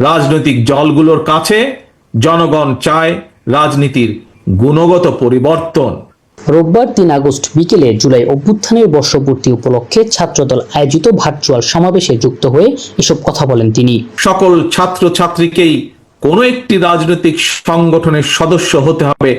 রাজনৈতিক দলগুলোর কাছে জনগণ চায় রাজনীতির গুণগত পরিবর্তন। রোববার তিন আগস্ট বিকেলে জুলাই অভ্যুত্থানের বর্ষপূর্তি উপলক্ষে ছাত্রদল আয়োজিত ভার্চুয়াল সমাবেশে যুক্ত হয়ে এসব কথা বলেন তিনি। সকল ছাত্র ছাত্রীকেই কোনো একটি রাজনৈতিক সংগঠনের সদস্য হতে হবে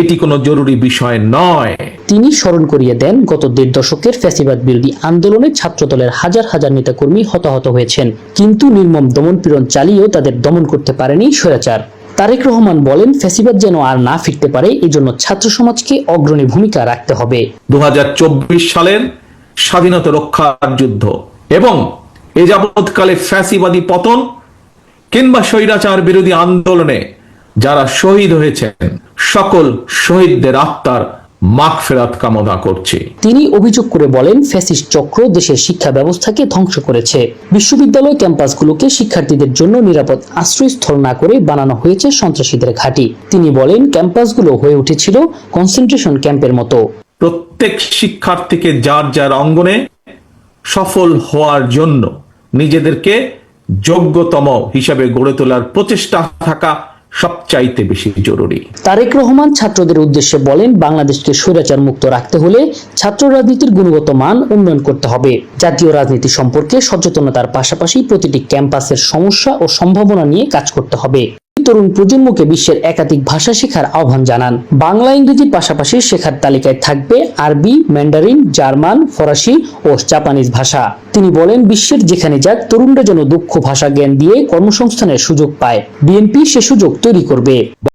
এটি কোনো জরুরি বিষয় নয়। তিনি স্মরণ করিয়ে দেন গত দেড় দশকের ফ্যাসিবাদ বিরোধী আন্দোলনে ছাত্রদলের হাজার হাজার নেতাকর্মী হতাহত হয়েছেন। কিন্তু নির্মম দমনপীড়ন চালিয়েও তাদের দমন করতে পারেনি স্বৈরাচার। তারেক রহমান বলেন ফ্যাসিবাদ যেন আর না ফিরতে পারে এজন্য ছাত্র সমাজকে অগ্রণী ভূমিকা রাখতে হবে। দু হাজার চব্বিশ সালের স্বাধীনতা রক্ষার যুদ্ধ এবং এ যাবৎকালে ফ্যাসিবাদী পতন কিংবা স্বৈরাচার বিরোধী আন্দোলনে যারা শহীদ হয়েছেন সকল শহীদদের আত্মার মাগফেরাত কামনা করছি। তিনি অভিযোগ করে বলেন ফ্যাসিস্ট চক্র দেশের শিক্ষা ব্যবস্থাকে ধ্বংস করেছে। বিশ্ববিদ্যালয় ক্যাম্পাসগুলোকে শিক্ষার্থীদের জন্য নিরাপদ আশ্রয়স্থল না করে বানানো হয়েছে সন্ত্রাসীদের ঘাঁটি। তিনি বলেন ক্যাম্পাসগুলো হয়ে উঠেছিল কনসেন্ট্রেশন ক্যাম্পের মতো। প্রত্যেক শিক্ষার্থীকে যার যার অঙ্গনে সফল হওয়ার জন্য নিজেদেরকে যোগ্যতম হিসাবে গড়ে তোলার প্রচেষ্টা থাকা সবচাইতে বেশি জরুরি। তারেক রহমান ছাত্রদের উদ্দেশ্যে বলেন, বাংলাদেশকে স্বৈরাচার মুক্ত রাখতে হলে ছাত্র রাজনীতির গুণগত মান উন্নয়ন করতে হবে। জাতীয় রাজনীতি সম্পর্কে সচেতনতার পাশাপাশি প্রতিটি ক্যাম্পাসের সমস্যা ও সম্ভাবনা নিয়ে কাজ করতে হবে। তরুণ প্রজন্মকে বিশ্বের একাধিক ভাষা শেখার আহ্বান জানান। বাংলা ইংরেজির পাশাপাশি শেখার তালিকায় থাকবে আরবি, ম্যান্ডারিন, জার্মান, ফরাসি ও জাপানিজ ভাষা। তিনি বলেন, বিশ্বের যেখানে যাক, তরুণরা যেন দক্ষ ভাষা জ্ঞান দিয়ে কর্মসংস্থানের সুযোগ পায়। বিএনপি সে সুযোগ তৈরি করবে।